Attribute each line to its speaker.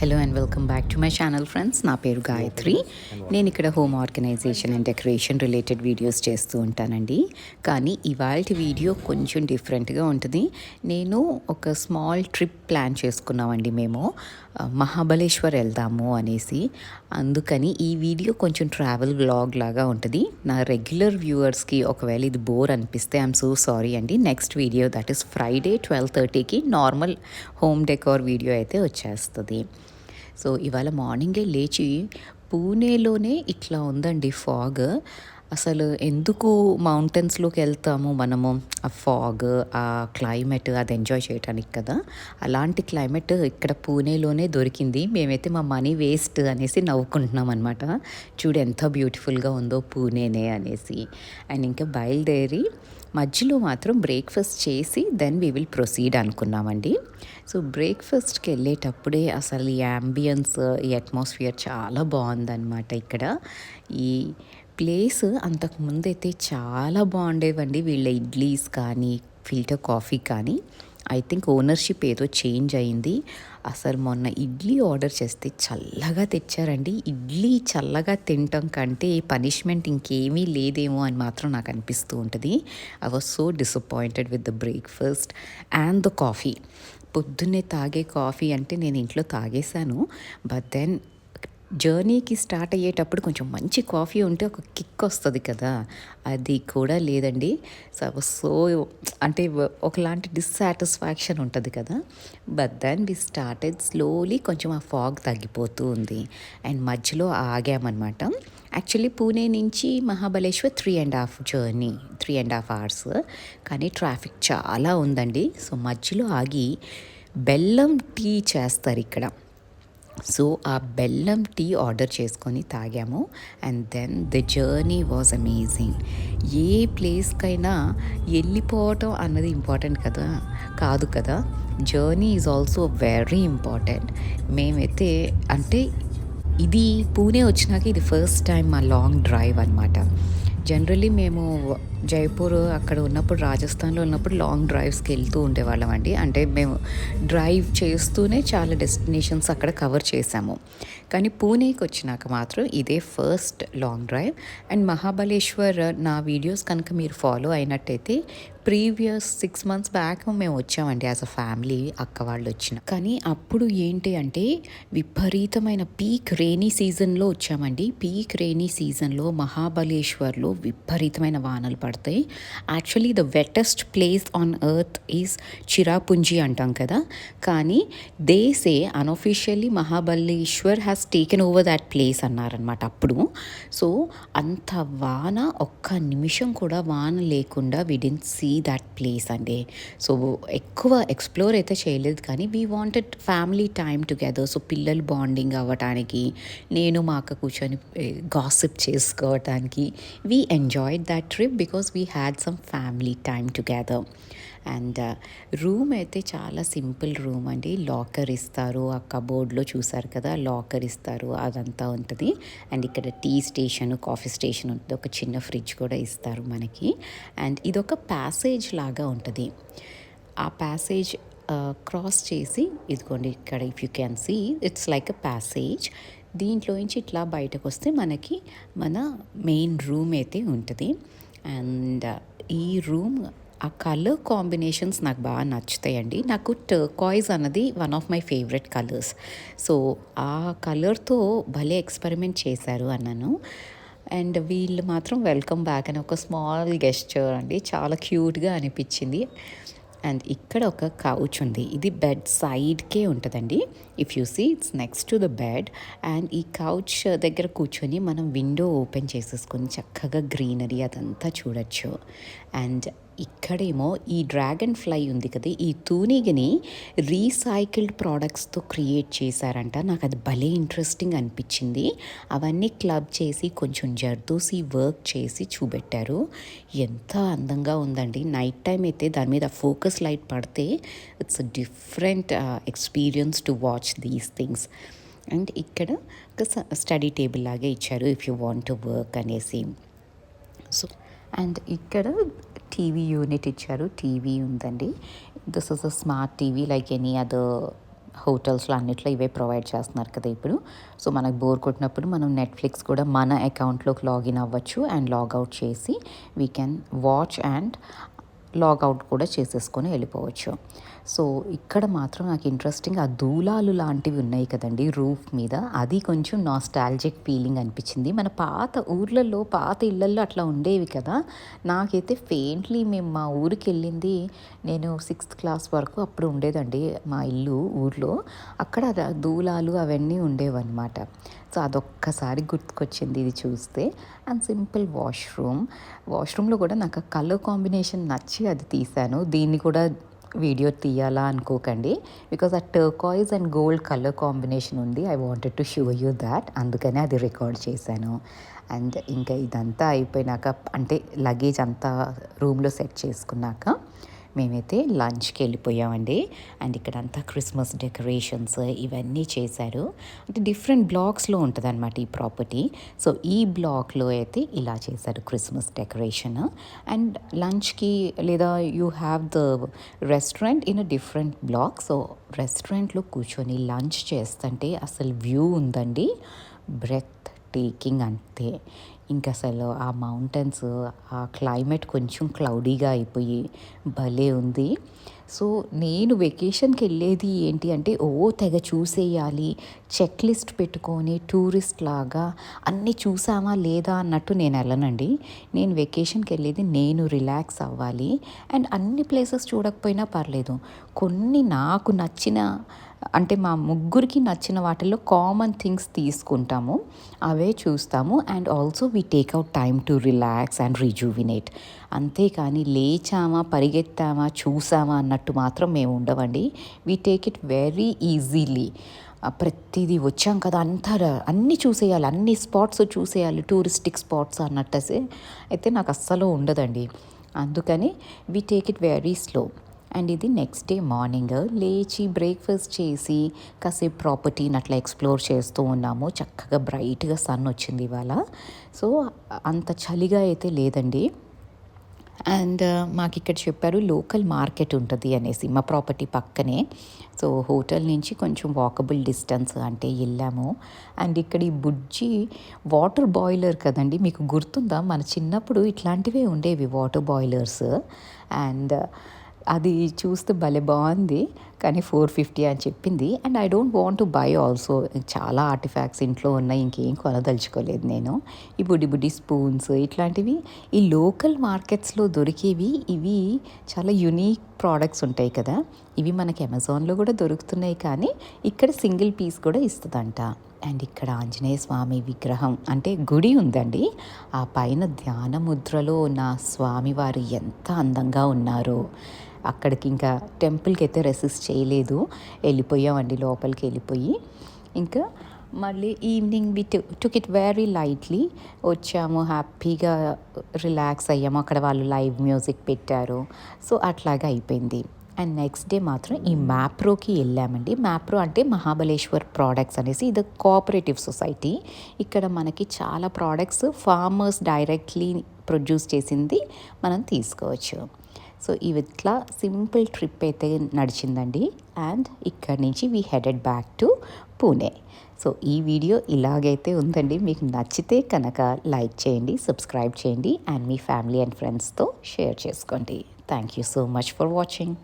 Speaker 1: Hello and welcome back to my channel friends నా పేరు గాయత్రి. నేను ఇక్కడ home organisation and decoration related videos చేస్తూ ఉంటానండి. కానీ ఇవాళ వీడియో కొంచెం డిఫరెంట్గా ఉంటుంది. నేను ఒక స్మాల్ ట్రిప్ ప్లాన్ చేసుకున్నామండి మేము. మహాబలేశ్వర్ వెళ్దాము అనేసి. అందుకని ఈ వీడియో కొంచెం ట్రావెల్ బ్లాగ్ లాగా ఉంటుంది. నా రెగ్యులర్ వ్యూవర్స్కి ఒకవేళ ఇది బోర్ అనిపిస్తే ఐఎమ్ సో సారీ అండి. Next video that is Friday twelve థర్టీకి నార్మల్ హోమ్ డెకార్ వీడియో అయితే వచ్చేస్తుంది. సో ఇవాళ మార్నింగే లేచి పూణేలోనే ఇట్లా ఉందండి ఫాగ్. అసలు ఎందుకు మౌంటైన్స్లోకి వెళ్తాము మనము? ఆ ఫాగ్ ఆ క్లైమేట్ అది ఎంజాయ్ చేయడానికి కదా. అలాంటి క్లైమేట్ ఇక్కడ పూణేలోనే దొరికింది. మేమైతే మా మనీ వేస్ట్ అనేసి నవ్వుకుంటున్నాం అనమాట చూడు ఎంత బ్యూటిఫుల్గా ఉందో పూణేనే అనేసి. అండ్ ఇంకా బయలుదేరి మధ్యలో మాత్రం బ్రేక్ఫాస్ట్ చేసి దెన్ వీ విల్ ప్రొసీడ్ అనుకున్నామండి. సో బ్రేక్ఫాస్ట్కి వెళ్ళేటప్పుడే అసలు ఈ అంబియన్స్ ఈ అట్మాస్ఫియర్ చాలా బాగుందన్నమాట ఇక్కడ. ఈ ప్లేస్ అంతకు ముందైతే చాలా బాగుండేవండి. వీళ్ళ ఇడ్లీస్ కానీ ఫిల్టర్ కాఫీ కానీ. ఐ థింక్ ఓనర్షిప్ ఏదో చేంజ్ అయింది. అసలు మొన్న ఇడ్లీ ఆర్డర్ చేస్తే చల్లగా తెచ్చారండి. ఇడ్లీ చల్లగా తినటం కంటే పనిష్మెంట్ ఇంకేమీ లేదేమో అని మాత్రం నాకు అనిపిస్తూ ఉంటుంది. I was so disappointed with the breakfast and the coffee పొద్దున్నే తాగే కాఫీ అంటే నేను ఇంట్లో తాగేశాను. బట్ దెన్ జర్నీకి స్టార్ట్ అయ్యేటప్పుడు కొంచెం మంచి కాఫీ ఉంటే ఒక కిక్ వస్తుంది కదా. అది కూడా లేదండి. సో సో అంటే ఒకలాంటి డిస్సాటిస్ఫాక్షన్ ఉంటుంది కదా. But then we started slowly కొంచెం ఆ ఫాగ్ తగ్గిపోతూ ఉంది. అండ్ మధ్యలో ఆగామన్నమాట. యాక్చువల్లీ పూణే నుంచి Mahabaleshwar three and half journey three and half hours కానీ ట్రాఫిక్ చాలా ఉందండి. సో మధ్యలో ఆగి బెల్లం టీ చేస్తారు ఇక్కడ. సో ఆ బెల్లం టీ ఆర్డర్ చేసుకొని తాగాము. And then the journey was amazing ఏ ప్లేస్కైనా వెళ్ళిపోవటం అన్నది ఇంపార్టెంట్ కదా? కాదు కదా? Journey is also very important మేమైతే అంటే ఇది పూణే వచ్చినాక ఇది ఫస్ట్ టైం మా లాంగ్ డ్రైవ్ అనమాట జనరల్లీ మేము జైపూర్ అక్కడ ఉన్నప్పుడు రాజస్థాన్లో ఉన్నప్పుడు లాంగ్ డ్రైవ్స్కి వెళ్తూ ఉండేవాళ్ళం అండి. అంటే మేము డ్రైవ్ చేస్తూనే చాలా డెస్టినేషన్స్ అక్కడ కవర్ చేసాము కానీ పూణేకి వచ్చినాక మాత్రం ఇదే first long drive and Mahabaleshwar నా వీడియోస్ కనుక మీరు ఫాలో అయినట్టయితే ప్రీవియస్ సిక్స్ మంత్స్ బ్యాక్ మేము వచ్చామండి యాజ్ అ ఫ్యామిలీ అక్క వాళ్ళు వచ్చిన. కానీ అప్పుడు ఏంటి అంటే విపరీతమైన పీక్ రేనీ సీజన్లో వచ్చామండి. పీక్ రేనీ సీజన్లో మహాబలేశ్వర్లో విపరీతమైన వానలు పడతాయి actually the wettest place on earth is Cherrapunji అంటాం కదా. కానీ they say unofficially Mahabaleshwar has taken over that place అన్నారనమాట అప్పుడు. సో అంత వాన ఒక్క నిమిషం కూడా వాన లేకుండా we didn't see that place అండి. సో ఎక్కువ ఎక్స్ప్లోర్ అయితే చేయలేదు కానీ we wanted family time together so పిల్లలు బాండింగ్ అవ్వటానికి నేను మా అక్క కూర్చొని eh, గాసిప్ చేసుకోవటానికి we enjoyed that trip because we had some family time together. And uh, room అయితే చాలా సింపుల్ రూమ్ అండి. లాకర్ ఇస్తారు ఆ కబోర్డ్లో చూసారు కదా లాకర్ ఇస్తారు అదంతా ఉంటుంది. అండ్ ఇక్కడ టీ స్టేషన్ కాఫీ స్టేషన్ ఉంటుంది. ఒక చిన్న ఫ్రిడ్జ్ కూడా ఇస్తారు మనకి. అండ్ ఇదొక ప్యాసేజ్ లాగా ఉంటుంది. ఆ ప్యాసేజ్ uh, క్రాస్ చేసి ఇదిగోండి ఇక్కడ if you can see it's like a passage. దీంట్లోంచి ఇట్లా బయటకు వస్తే మనకి మన మెయిన్ రూమ్ అయితే ఉంటుంది. అండ్ ఈ రూమ్ ఆ కలర్ కాంబినేషన్స్ నాకు బాగా నచ్చుతాయండి. నాకు టర్కాయిజ్ అన్నది one of my favourite colours so ఆ కలర్తో భలే ఎక్స్పెరిమెంట్ చేశారు అన్నాను. అండ్ వీళ్ళు మాత్రం వెల్కమ్ బ్యాక్ అని ఒక స్మాల్ గెస్చర్ అండి. చాలా క్యూట్గా అనిపించింది. అండ్ ఇక్కడ ఒక కౌచ్ ఉంది. ఇది బెడ్ సైడ్కే ఉంటుందండి. If you see it's next to the bed and ఈ కౌచ్ దగ్గర కూర్చొని మనం విండో ఓపెన్ చేసేసుకొని చక్కగా గ్రీనరీ అదంతా చూడొచ్చు. అండ్ ఇక్కడేమో ఈ డ్రాగన్ ఫ్లై ఉంది కదా ఈ తూనిగని రీసైకిల్డ్ ప్రోడక్ట్స్తో క్రియేట్ చేశారంట. నాకు అది భలే ఇంట్రెస్టింగ్ అనిపించింది. అవన్నీ క్లబ్ చేసి కొంచెం జర్దోసి వర్క్ చేసి చూపెట్టారు. ఎంత అందంగా ఉందండి. నైట్ టైం అయితే దాని మీద ఫోకస్ లైట్ పడితే it's different experience to watch these things. And ఇక్కడ ఒక స్టడీ టేబుల్ లాగా ఇచ్చారు if you want to work అనేసి. సో అండ్ ఇక్కడ టీవీ యూనిట్ ఇచ్చారు. టీవీ ఉందండి. This is a smart TV like any other హోటల్స్లో అన్నిట్లో ఇవే ప్రొవైడ్ చేస్తున్నారు కదా ఇప్పుడు. సో మనకు బోర్ కొట్టినప్పుడు మనం నెట్ఫ్లిక్స్ కూడా మన అకౌంట్లోకి లాగిన్ అవ్వచ్చు అండ్ లాగౌట్ చేసి we can watch and logout కూడా చేసేసుకొని వెళ్ళిపోవచ్చు. సో ఇక్కడ మాత్రం నాకు ఇంట్రెస్టింగ్ ఆ దూలాలు లాంటివి ఉన్నాయి కదండి రూఫ్ మీద. అది కొంచెం నాస్టాలజిక్ ఫీలింగ్ అనిపించింది. మన పాత ఊర్లలో పాత ఇళ్ళల్లో అట్లా ఉండేవి కదా. నాకైతే ఫెయింట్లీ మేము మా ఊరికి వెళ్ళింది నేను సిక్స్త్ క్లాస్ వరకు అప్పుడు ఉండేదండి మా ఇల్లు ఊర్లో. అక్కడ దూలాలు అవన్నీ ఉండేవన్నమాట. సో అదొక్కసారి గుర్తుకొచ్చింది ఇది చూస్తే. And simple washroom. వాష్రూమ్లో కూడా నాకు కలర్ కాంబినేషన్ నచ్చి అది తీశాను దీన్ని కూడా వీడియో తీయాలా అనుకోకండి. బికాజ్ ఆ turquoise and gold colour combination ఉంది. I wanted to show you that అందుకనే అది రికార్డ్ చేశాను. అండ్ ఇంకా ఇదంతా అయిపోయినాక అంటే లగేజ్ అంతా రూమ్లో సెట్ చేసుకున్నాక మేమైతే లంచ్కి వెళ్ళిపోయామండి. అండ్ ఇక్కడ అంతా క్రిస్మస్ డెకరేషన్స్ ఇవన్నీ చేశారు. అంటే డిఫరెంట్ బ్లాక్స్లో ఉంటుంది అనమాట ఈ ప్రాపర్టీ. సో ఈ బ్లాక్లో అయితే ఇలా చేశారు క్రిస్మస్ డెకరేషన్. అండ్ లంచ్కి లేదా you have the restaurant in a different block. So రెస్టారెంట్లో కూర్చొని లంచ్ చేస్తుంటే అసలు వ్యూ ఉందండి. బ్రెత్ టేకింగ్ అంతే. ఇంకా అసలు ఆ మౌంటైన్స్ ఆ క్లైమేట్ కొంచెం క్లౌడీగా అయిపోయి భలే ఉంది. సో నేను వెకేషన్కి వెళ్ళేది ఏంటి అంటే ఓ తెగ చూసేయాలి చెక్ లిస్ట్ పెట్టుకొని టూరిస్ట్ లాగా అన్నీ చూసామా లేదా అన్నట్టు నేను వెళ్ళనండి. నేను వెకేషన్కి వెళ్ళేది నేను రిలాక్స్ అవ్వాలి. అండ్ అన్ని ప్లేసెస్ చూడకపోయినా పర్లేదు. కొన్ని నాకు నచ్చిన అంటే మా ముగ్గురికి నచ్చిన వాటిల్లో కామన్ థింగ్స్ తీసుకుంటాము. అవే చూస్తాము. And also we take out time to relax and rejuvenate అంతేకాని లేచామా పరిగెత్తామా చూసామా అన్నట్టు మాత్రం మేము ఉండవండి. We take it very easily ప్రతిదీ వచ్చాం కదా అంతా అన్నీ చూసేయాలి. అన్ని స్పాట్స్ చూసేయాలి. టూరిస్టిక్ స్పాట్స్ అన్నట్టు అయితే నాకు అస్సలు ఉండదండి. అందుకని we take it very slow and ఇది నెక్స్ట్ డే మార్నింగ్ లేచి బ్రేక్ఫాస్ట్ చేసి కాసేపు ప్రాపర్టీని అట్లా ఎక్స్ప్లోర్ చేస్తూ ఉన్నాము. చక్కగా బ్రైట్గా సన్ వచ్చింది ఇవాళ. సో అంత చలిగా అయితే లేదండి. అండ్ uh, మాకు ఇక్కడ చెప్పారు లోకల్ మార్కెట్ ఉంటుంది అనేసి మా ప్రాపర్టీ పక్కనే. సో హోటల్ నుంచి కొంచెం వాకబుల్ డిస్టెన్స్ అంటే వెళ్ళాము. అండ్ ఇక్కడ ఈ బుజ్జి వాటర్ బాయిలర్ కదండి మీకు గుర్తుందా? మన చిన్నప్పుడు ఇట్లాంటివే ఉండేవి వాటర్ బాయిలర్స్ అండ్ అది చూస్తే భలే బాగుంది. కానీ ఫోర్ ఫిఫ్టీ అని చెప్పింది. And I don't want to buy also. చాలా ఆర్టిఫాక్ట్స్ ఇంట్లో ఉన్నాయి. ఇంకేం కొనదలుచుకోలేదు నేను. ఈ బుడ్డి బుడ్డి స్పూన్స్ ఇట్లాంటివి. ఈ లోకల్ మార్కెట్స్లో దొరికేవి ఇవి చాలా యునీక్ ప్రోడక్ట్స్ ఉంటాయి కదా. ఇవి మనకి అమెజాన్లో కూడా దొరుకుతున్నాయి కానీ ఇక్కడ సింగిల్ పీస్ కూడా ఇస్తుందంట. అండ్ ఇక్కడ ఆంజనేయ స్వామి విగ్రహం అంటే గుడి ఉందండి. ఆ పైన ధ్యాన ముద్రలో ఉన్న స్వామివారు ఎంత అందంగా ఉన్నారో. అక్కడికి ఇంకా టెంపుల్కి అయితే రెసిస్ట్ చేయలేదు. వెళ్ళిపోయామండి లోపలికి వెళ్ళిపోయి. ఇంకా మళ్ళీ evening we took it very lightly వచ్చాము హ్యాపీగా రిలాక్స్ అయ్యాము. అక్కడ వాళ్ళు లైవ్ మ్యూజిక్ పెట్టారు. సో అట్లాగా అయిపోయింది. అండ్ నెక్స్ట్ డే మాత్రం ఈ మ్యాప్రోకి వెళ్ళామండి. మ్యాప్రో అంటే మహాబలేశ్వర్ ప్రోడక్ట్స్ అనేసి ఇది కోఆపరేటివ్ సొసైటీ. ఇక్కడ మనకి చాలా ప్రోడక్ట్స్ ఫార్మర్స్ డైరెక్ట్లీ ప్రొడ్యూస్ చేసింది మనం తీసుకోవచ్చు. సో ఇవి ఇట్లా సింపుల్ ట్రిప్ అయితే నడిచిందండి. అండ్ ఇక్కడ నుంచి we headed back to Pune. So ఈ వీడియో ఇలాగైతే ఉందండి. మీకు నచ్చితే కనుక లైక్ చేయండి సబ్స్క్రైబ్ చేయండి అండ్ మీ ఫ్యామిలీ అండ్ ఫ్రెండ్స్తో షేర్ చేసుకోండి. Thank you so much for watching.